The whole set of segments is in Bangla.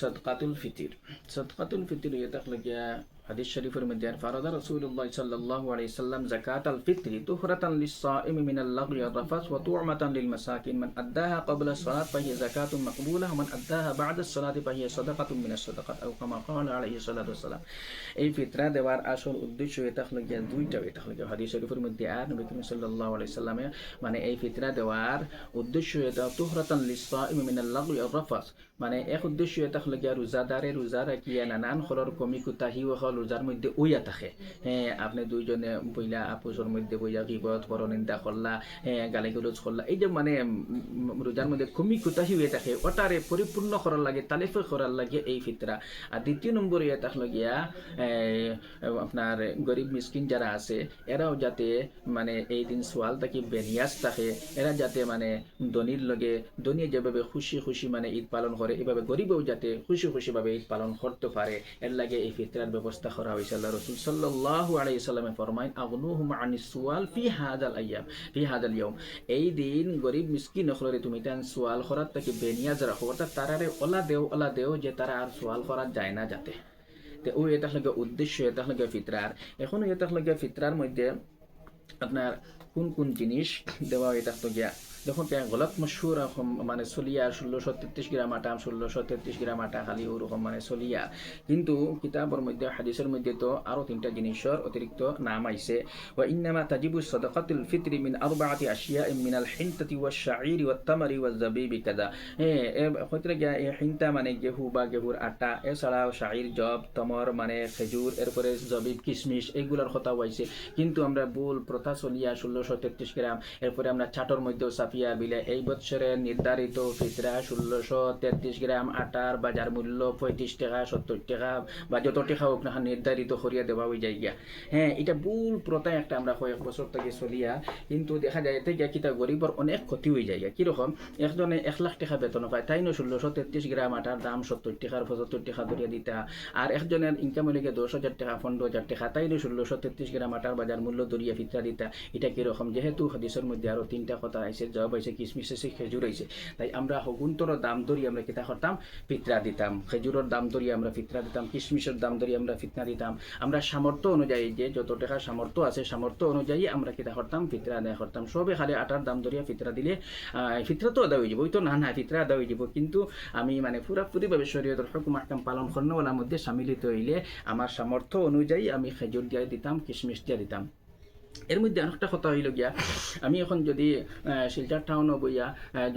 সদকাতুল ফিতির সদকাতুল ফিতির ইয়ে থাকলে গিয়া হাদিস শরীফের মধ্যে আর ফারাদা রাসূলুল্লাহ সাল্লাল্লাহু আলাইহি সাল্লাম যাকাতাল ফিতরি তুহরাতান লিস-সাইম মিনাল লাগwi ওয়ার-রাফাস ওয়া তু'মাতান লিল মাসাকিন মান আদ্দাহা ক্বাবলা as-সালাত ফাহিয়া যাকাতুন মাকবুলা ওয়া মান আদ্দাহা বা'দা as-সালাতি ফাহিয়া সাদাকাতুন মিনাস সাদাকাত আও কামা ক্বালা আলাইহি সাল্লাতু ওয়াসাল্লাম এই ফিতরা দেওয়ার আসল উদ্দেশ্য এটা হলো গিয়া দুইটা এটা হলো গিয়া হাদিস শরীফের মধ্যে আর নবী করিম সাল্লাল্লাহু আলাইহি সাল্লামে মানে এই ফিতরা দেওয়ার উদ্দেশ্য এটা তুহরাতান লিস-সাইম মিনাল লাগwi ওয়ার-রাফাস মানে এক উদ্দেশ্য এটা হলো গিয়া রোজাদারে রোজা রাখিয়া নানান খরর কমি কুতাহি হল রোজার মধ্যে উইয়া থাকে। হ্যাঁ আপনি দুইজনে বইলা আপুসের মধ্যে বইয়া গিবত পরনিন্দা করলা হ্যাঁ গালি গলজ করলা, এই যে মানে রোজার মধ্যে কমি কুতাহি হয়ে থাকে, ওটারে পরিপূর্ণ করার লাগে, তালিফে করার লাগে এই ফিতরা। আর দ্বিতীয় নম্বর ইয়ে থাকল গিয়া আপনার গরিব মিসকিন যারা আছে, এরাও যাতে মানে এই দিন সোয়াল থাকি বেনিয়াস থাকে, এরা যাতে মানে ধনির লগে ধনী যেভাবে খুশি খুশি মানে ঈদ পালন করে, এভাবে গরিবও যাতে খুশি খুশি ভাবে ঈদ পালন করতে পারে, এর লাগে এই ফিতরার ব্যবস্থা করা হয়েছে আল্লাহ রসুল সাল্লাল্লাহু আলাইহি সাল্লামে ফরমাইন আগনুহুম আনিস সুয়াল ফি হাদাল আইয়াম ফি হাদাল ইয়াউম। এই দিন গরিব, মিসকিন নখলরে তুমি তান সোয়াল করার থেকে বেনিয়াজ রাখো, অর্থাৎ তারারে ওলা দেও ওলা দেও যে তারা আর সোয়াল করা যায় না যাতে। তো ওই এটা লাগে উদ্দেশ্য, এটা লাগে ফিতরার। এখন এটা লাগে ফিতরার মধ্যে আপনার কোন কোন জিনিস দেওয়া হয়ে থাকতো গিয়া যখন পেঁয়া গলত মশুর মানে চলিয়া ষোলোশো তেত্রিশ গ্রাম আটা, ষোলোশো তেত্রিশ গ্রাম আটা, খালি ওরকম মানে চলিয়া কিন্তু কিতাবের মধ্যে, হাদিসের মধ্যে তো আরও তিনটা জিনিসের অতিরিক্ত নাম আইছে। ওয়া ইন্নামা তাজিবু সাদাকাতুল ফিতরি মিন আরবাআতি আশিয়া মিনাল হিনতাতি ওয়াশ শাঈরি ওয়াত তামারি ওয়াজ জাবিবি কাদা হ্যাঁ হইতে গিয়া এই হিনতা মানে গেহু বা গেহুর আটা, এছাড়াও শাঈর জব, তমর মানে খেজুর, এরপরে জবিব, কিশমিশ এইগুলোর কথা হয়েছে কিন্তু আমরা বুল, প্রথা চলিয়া ষোলোশো তেত্রিশ গ্রাম, এরপরে আমরা ছাটর মধ্যেও সাফিয়া বিলে এই বছরের নির্ধারিত ফিতরা ষোলোশো তেত্রিশ গ্রাম আটার বাজার মূল্য পঁয়ত্রিশ টাকা সত্তর টাকা বা যত টাকা হোক না নির্ধারিত করিয়া দেওয়া হয়ে যায় গিয়া। হ্যাঁ এটা ভুল প্রথা একটা আমরা কয়েক বছর থেকে চলিয়া কিন্তু দেখা যায় এতে গিয়া কিতা গরিবর অনেক ক্ষতি হয়ে যায় গিয়া। কীরকম একজনে এক লাখ টাকা বেতন পায় তাই না ষোলোশো তেত্রিশ গ্রাম আটার দাম সত্তর টাকার পঁচাত্তর টাকা ধরিয়া দিতা আর একজনের ইনকাম হলে গিয়ে দশ হাজার টাকা, পনেরো হাজার টাকা তাই না ষোলোশো তেত্রিশ গ্রাম আটার বাজার মূল্য ধরিয়া ফিতরা দিতা এটা কীরকম যেহেতু হাদিসের মধ্যে আরও তিনটা কথা আইছে জব আইছে কিসমিস আছে খেজুর আইছে তাই আমরা হগুন্তর দাম ধরি আমরা কিতা করতাম ফিতরা দিতাম খেজুরের দাম ধরি আমরা ফিতরা দিতাম কিসমিসের দাম ধরি আমরা ফিতনা দিতাম আমরা সামর্থ্য অনুযায়ী যে যত টাকা সামর্থ্য আছে সামর্থ্য অনুযায়ী আমরা কিতা করতাম ফিতরা আদায় করতাম সবে খালি আটার দাম ধরিয়া ফিতরা দিলে ফিতরা তো আদায় হয়ে যাব। ওই তো না না ফিতরা আদায় হয়ে যাব। কিন্তু আমি মানে পুরাপুরিভাবে শরীয়তের হুকুম আহকাম পালন করানোর মধ্যে সামিলিত হইলে আমার সামর্থ্য অনুযায়ী আমি খেজুর দিয়ে দিতাম কিশমিশ দিয়ে দিতাম এর মধ্যে আরেকটা কথা হইল গিয়া আমি এখন যদি শিলচর টাউনও বইয়া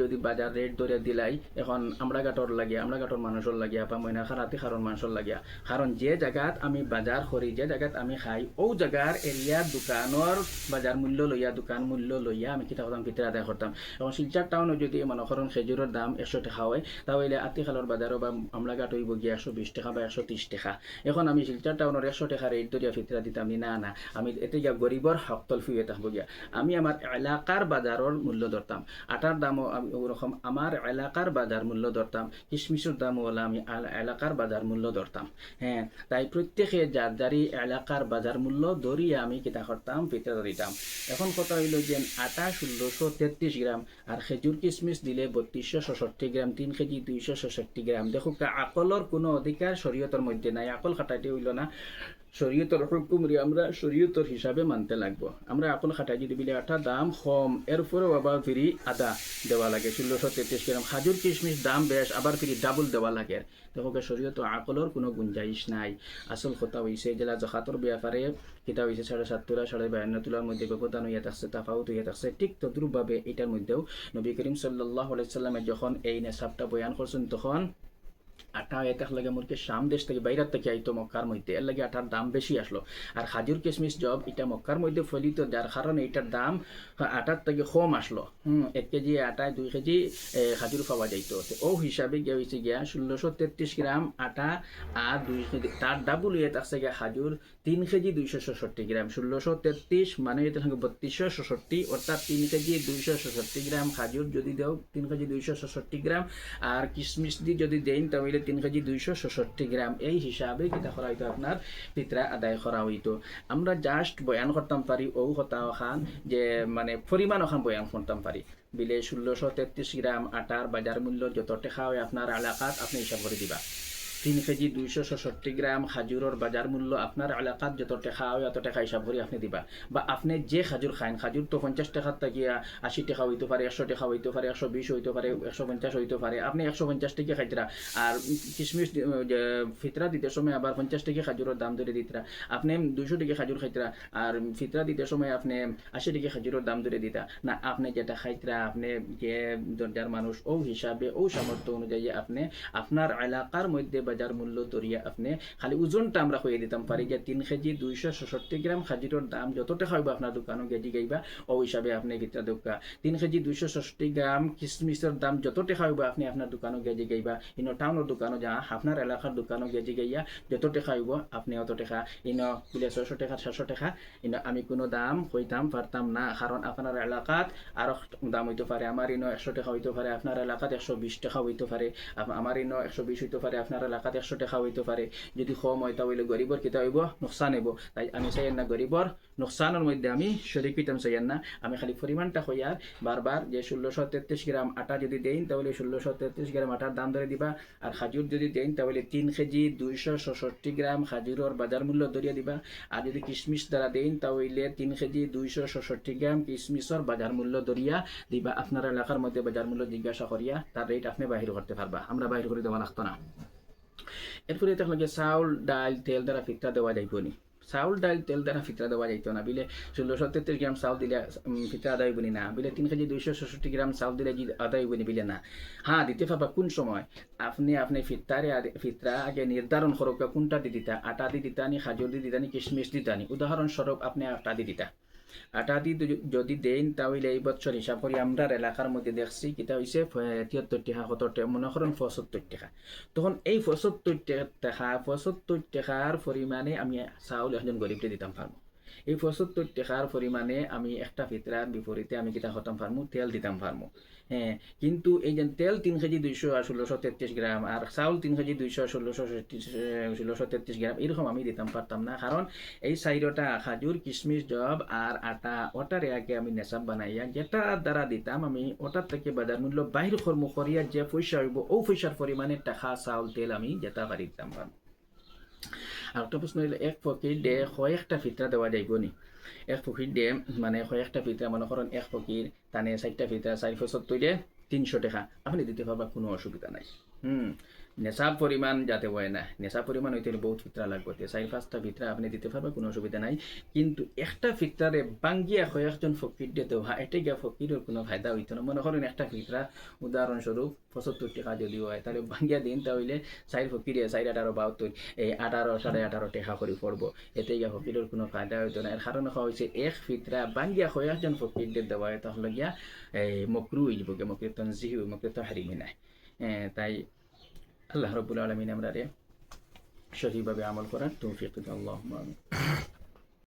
যদি বাজার রেট ধরে দিলাই এখন আমরা আমরাঘাটর লাগিয়া আমরাঘাটর মানুষের লাগিয়া বা ময়না খারাতি খারণ মানুষের লাগিয়া কারণ যে জায়গাত আমি বাজার করি যে জায়গাত আমি খাই ও জায়গার এরিয়ার দোকানের বাজার মূল্য লইয়া দোকান মূল্য লইয়া আমি কিতা করতাম ভিতরে আদায় করতাম এখন শিলচর টাউনও যদি মনে করেন খেজুরের দাম একশো টাকা হয় তাহলে আতিখালর বাজারও বা আমরা আমরাঘাট হইব গিয়া একশো বিশ টাকা বা একশো ত্রিশ টাকা। এখন আমি শিলচর টাউনের একশো টাকা রেট ধরিয়া ফিতরা দিতাম নি, না না আমি এতে গরিবর হক তলফি হয়ে গিয়া। আমি আমার এলাকার বাজারের মূল্য ধরতাম। আটার দামও আমি ওরকম আমার এলাকার বাজার মূল্য ধরতাম। কিশমিশের দামও হলো আমি এলাকার বাজার মূল্য ধরতাম। হ্যাঁ তাই প্রত্যেকে যার যারই এলাকার বাজার মূল্য ধরিয়ে আমি কিতা করতাম ফিতরা দিতাম এখন কথা হইল যে আটা ষোলোশো তেত্রিশ গ্রাম আর খেজুর কিশমিশ দিলে বত্রিশশো ছষট্টি গ্রাম, তিন কেজি দুইশো ছষট্টি গ্রাম। দেখো আকলর কোনো অধিকার শরীয়তের মধ্যে নাই, আকল খাটাইতে হইল না। শরীয়তর হুকুম রে আমরা শরীয়তর হিসাবে মানতে লাগবো। আমরা আকল খাটাই যদি বিলে আটা দাম কম এরপরেও আবার ফিরি আদা দেওয়া লাগে। ষোলোশো তেত্রিশ গ্রাম খাজুর কিশমিশ দাম বেশ আবার ফিরি ডাবল দেওয়া লাগে। দেখো শরীয়ত আকলর কোনো গুঞ্জাইশ নাই। আসল কথা হয়েছে জেলা জখাতর ব্যাপারে কিতা হয়েছে সাড়ে সাত তোলা সাড়ে বায়ান্ন তোলার মধ্যে ব্যবধান হইয়া থাকছে তাফাউত হইয়া থাকছে ঠিক তদ্রুপভাবে এটার মধ্যেও নবী করিম সাল্লাহ আলাইসাল্লামে যখন এই নেশাবটা বয়ান করছেন তখন আটা এটার লাগে মুরকে শাম দেশ থেকে বাইরের থেকে আইতো মক্কার মধ্যে। এর লাগে আটার দাম বেশি আসলো। আর খাজুর কিশমিশ জব এটা মক্কার মধ্যে ফলিত, যার কারণে এটার দাম আটার থেকে কম আসলো। হুম, এক কেজি আটায় দুই কেজি খাজুর পাওয়া যাইতো। ও হিসাবে গিয়ে হয়েছে গিয়া ষোলোশো তেত্রিশ গ্রাম আটা আর দুই কেজি, তার ডাবল ইয়ে থাকছে গিয়া খাজুর তিন কেজি দুইশো ছষট্টি গ্রাম। ষোলোশো তেত্রিশ মানে এটা থাকে বত্রিশশো ছষট্টি অর্থাৎ তিন কেজি দুইশো ছষট্টি গ্রাম খাজুর যদি দেও তিন কেজি দুইশো ছষট্টি গ্রাম। আর কিশমিশ দিয়ে যদি দেন তাহলে তিন কেজি দুইশো ছষট্টি গ্রাম। এই হিসাবে কিতা করা হইতো আপনার? পিতরা আদায় করা হইতো। আমরা জাস্ট বয়ান করতাম পারি ও কথা খান, যে মানে পরিমাণ ওখান বয়ান করতাম পারি। বিলে ষোলোশো তেত্রিশ গ্রাম আটার বাজার মূল্য যত টেকা হয় আপনার এলাকাত, আপনি হিসাব করে দিবা। তিন কেজি দুইশো ছষট্টি গ্রাম খাজুরের বাজার মূল্য আপনার এলাকাত যত টাকা হয়, অত টাকা হিসাব করে আপনি দিবা। বা আপনি যে খাজুর খাইন খাজুর তো পঞ্চাশ টাকার থাকিয়া, আশি টাকা হইতে পারে একশো টাকা হইতে পারে একশো বিশ হইতে পারে একশো পঞ্চাশ হইতে পারে আপনি একশো পঞ্চাশ টাকা খাইতরা আর কিশমিশ ফিতরা দিতে সময় আবার পঞ্চাশ টাকা খাজুরের দাম ধরে দিতরা আপনি দুইশো টাকা খাজুর খাইতরা আর ফিতরা দিতে সময় আপনি আশি টাকা খাজুরের দাম ধরে দিতা। না, আপনি যেটা খাইতরা আপনি যে দরজার মানুষ ও হিসাবে ও সামর্থ্য অনুযায়ী আপনি আপনার এলাকার মধ্যে বাজার মূল্য তরিয়া আপনি খালি ওজনটা আমরা হয়ে দিতাম। পারি যে তিন কেজি দুইশো ছষট্টি গ্রাম খাজিরের দাম যত টাকা হইব আপনার দোকানও গেজি গাইবা, ও হিসাবে আপনি ভিতরা দোকা। তিন কেজি দুইশো ছষট্টি গ্রাম কিশমিশের দাম যত টাকা হইব আপনি আপনার দোকানও গেজি গাইবা। ইনো টাউনের দোকানও যা, আপনার এলাকার দোকানও গেজি গাইয়া যত টাকা হইব আপনি অত টাকা। ইনো বলে ছয়শো টাকা, সাতশো টাকা, ইনো আমি কোনো দাম হইতাম পারতাম না। কারণ আপনার এলাকাত আরও দাম হইতে পারে আমার ইনো একশো টাকা হইতে পারে, আপনার এলাকাত একশো বিশ টাকা হইতে পারে আমার ইনো একশো বিশ হইতে পারে, আপনার এলাকাত একশো টাকা হইতে পারে। যদি কম হয় তাহলে গরিবর কিতা হইব, নোকসান হইব। তাই আমি চাই না গরিবর নোকসানের মধ্যে আমি শরিক হইতাম, চাই না। আমি খালি পরিমাণটা হইয়ার বারবার যে ষোলোশো তেত্রিশ গ্রাম আটা যদি দেন তাহলে ষোলোশো তেত্রিশ গ্রাম আটার দাম ধরে দিবা। আর খাজুর যদি দেন তাহলে তিন কেজি দুইশো ছষট্টি গ্রাম খাজুরের বাজার মূল্য ধরিয়া দিবা। আর যদি কিশমিশ দ্বারা দেন তাহলে তিন কেজি দুইশো ছষট্টি গ্রাম কিশমিশের বাজার মূল্য ধরিয়া দিবা। আপনার এলাকার মধ্যে বাজার মূল্য জিজ্ঞাসা করিয়া তার রেট আপনি বাহির করতে পারবা। আমরা বাহির করে দেওয়া লাগতো না। এরপরে দেখল যে চাউল ডাল তেল দ্বারা ফিতরা দেওয়া যাইব নি চাউল ডাল তেল দ্বারা ফিতরা দেওয়া যাইতো না। বিলে ষোলোশো তেত্রিশ গ্রাম চাউল দিলে ফিতরা আদায় হইবনি না। বিলে তিন কেজি দুইশো ছষট্টি গ্রাম চাউল দিলে আদায় হইবনি বিলে না। হ্যাঁ দিতে পারবা কোন সময়? আপনি আপনি ফিতরারে ফিতরা আগে নির্ধারণ করুক কোনটা দি দিতা? আটা দি দিতা নি, খাজুর দি দিতা নি, কিশমিশ দিতা নি? উদাহরণস্বরূপ আপনি আটা দি দিতা। আটা দি যদি- দেন তাহলে এই বছর হিসাব করি আমরা এলাকার মধ্যে দেখছি, কিতা হয়েছে তিয়াত্তর টাকা সত্তর টাকা, মনে করেন পঁচাত্তর টাকা। তখন এই পঁচাত্তর টাকা পঁচাত্তর টাকার পরিমাণে আমি চাউল একজন গরিবকে দিতাম পারব এই পঁচাত্তর টাকার পরিমাণে আমি একটা ফিতরার বিপরীতে আমি কিতা হতাম পারমু তেল দিতাম পারমু হ্যাঁ কিন্তু এই যে তেল তিন কেজি দুইশো ষোলোশো তেত্রিশ গ্রাম আর চাউল তিন কেজি দুইশো ষোলোশো ষোলোশো তেত্রিশ গ্রাম এরকম আমি দিতাম পারতাম না। কারণ এই চাইরটা খাজুর কিশমিশ জব আর আটা ওটারে আগে আমি নেশাব বানাইয়া যেটা দ্বারা দিতাম আমি ওটার থেকে বাজার মূল্য বাহির কর্ম করিয়া যে পয়সা হইব ও পয়সার পরিমাণে টাকা, চাউল, তেল আমি যেটা বাড়ি দিতাম পারব আর একটা প্রশ্ন হইল এক ফকির ডে কয়েকটা ফিতরা দেওয়া যাইব নি এক ফকির ডে মানে কয়েকটা ফিতরা মনে করেন এক ফকির তানে চারটা ফিতরা চারি বছর তৈরি তিনশো টাকা। আপনি দিতে পারবা কোনো অসুবিধা নাই। হুম। নেশাব পরিমাণ যাতে হয় না নেশাব পরিমাণ হইতে বহুত ফিতরা লাগবে। চারি পাঁচটা ফিতরা আপনি দিতে পারবা কোনো অসুবিধা নাই। কিন্তু একটা ফিতরারে বাঙ্গিয়া কয়েকজন ফকির দিতে হয় এটাই গিয়া ফকিরের কোনো ফায়দা হইতো না। মনে করেন একটা ফিতরা উদাহরণস্বরূপ পঁচাত্তর টাকা যদি হয় তাহলে বাঙ্গিয়া দিন তাহলে চার ফকিরে চার আঠারো বাহাত্তর এই আঠারো সাড়ে আঠারো টাকা করে পড়ব এতে গিয়া ফকিরের কোনো ফায়দা হইতো না। এর কারণ হয়েছে এক ফিতরা বাঙ্গিয়া কয়েকজন ফকিরদের দেওয়া হয় তাহলে গিয়া এই মকরু হইব গে মকরু তনজিহি মকরু তো হারিমি নাই তাই আল্লাহ রবুল আলমিন আমরা রে সঠিকভাবে আমল করার তৌফিক আল্লাহ